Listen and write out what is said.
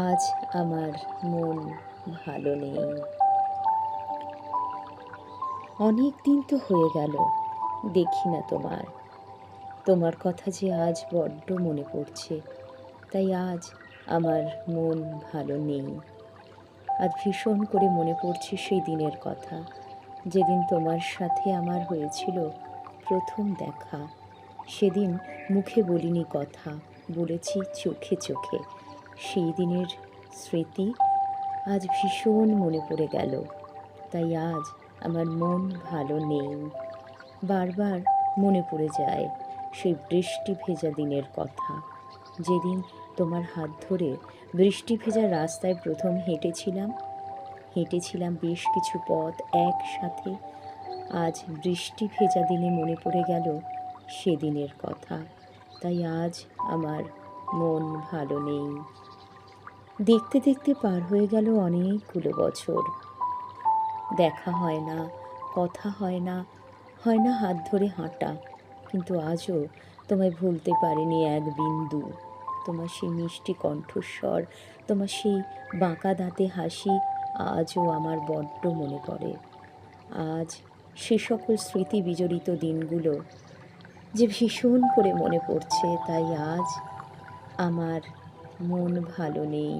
আজ আমার মন ভালো নেই। অনেক দিন তো হয়ে গেল, দেখি না তোমার। তোমার কথা যে আজ বড্ড মনে পড়ছে, তাই আজ আমার মন ভালো নেই। আজ ভীষণ করে মনে পড়ছে সেই দিনের কথা, যেদিন তোমার সাথে আমার হয়েছিল প্রথম দেখা। সেদিন মুখে বলিনি কথা, বলেছি চোখে চোখে। সেই দিনের স্মৃতি আজ ভীষণ মনে পড়ে গেল। তাই আজ আমার মন ভালো নেই। বারবার মনে পড়ে যায় সেই বৃষ্টি ভেজা দিনের কথা। যেদিন তোমার হাত ধরে বৃষ্টি ভেজা রাস্তায় প্রথম হেঁটেছিলাম হেঁটেছিলাম বেশ কিছু পথ একসাথে। আজ বৃষ্টি ভেজা দিনে মনে পড়ে গেল সেদিনের কথা। তাই আজ আমার মন ভালো নেই। দেখতে দেখতে পার হয়ে গেল অনেকগুলো বছর। দেখা হয় না, কথা হয় না হয় না হাত ধরে হাঁটা। কিন্তু আজও তোমায় ভুলতে পারিনি এক বিন্দু। তোমার সেই মিষ্টি কণ্ঠস্বর, তোমার সেই বাঁকা দাঁতে হাসি আজও আমার বড্ড মনে পড়ে। আজ সে সকল স্মৃতি বিজড়িত দিনগুলো যে ভীষণ করে মনে পড়ছে, তাই আজ আমার মন ভালো নেই।